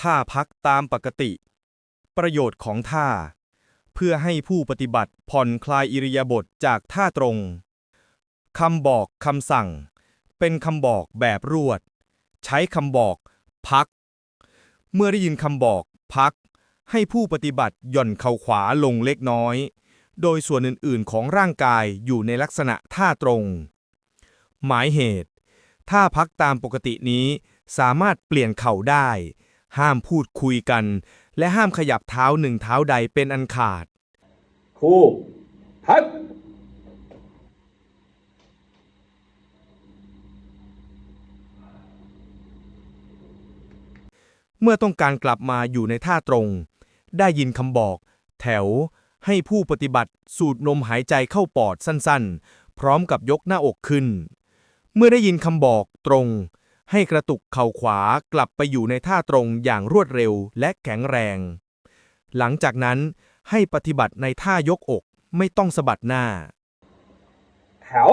ท่าพักตามปกติ ประโยชน์ของท่า เพื่อให้ผู้ปฏิบัติผ่อนคลายอิริยาบถจากท่าตรงคำบอกคำสั่ง เป็นคำบอกแบบรวด ใช้คำบอก พัก เมื่อได้ยินคำบอกพัก ให้ผู้ปฏิบัติหย่อนเข่าขวาลงเล็กน้อย โดยส่วนอื่นๆของร่างกายอยู่ในลักษณะท่าตรง หมายเหตุ ถ้าพักตามปกตินี้สามารถเปลี่ยนเข่าได้ ห้ามพูดคุยกัน และห้ามขยับเท้าหนึ่งเท้าใดเป็นอันขาด ครูพักเมื่อต้องการกลับมาอยู่ในท่าตรง ได้ยินคำบอก แถว ให้ผู้ปฏิบัติสูดลมหายใจเข้าปอดสั้นๆ พร้อมกับยกหน้าอกขึ้น เมื่อได้ยินคำบอกตรง ให้กระตุกเข่าขวากลับไปอยู่ในท่าตรงอย่างรวดเร็วและแข็งแรง หลังจากนั้นให้ปฏิบัติในท่ายกอกไม่ต้องสะบัดหน้าแถว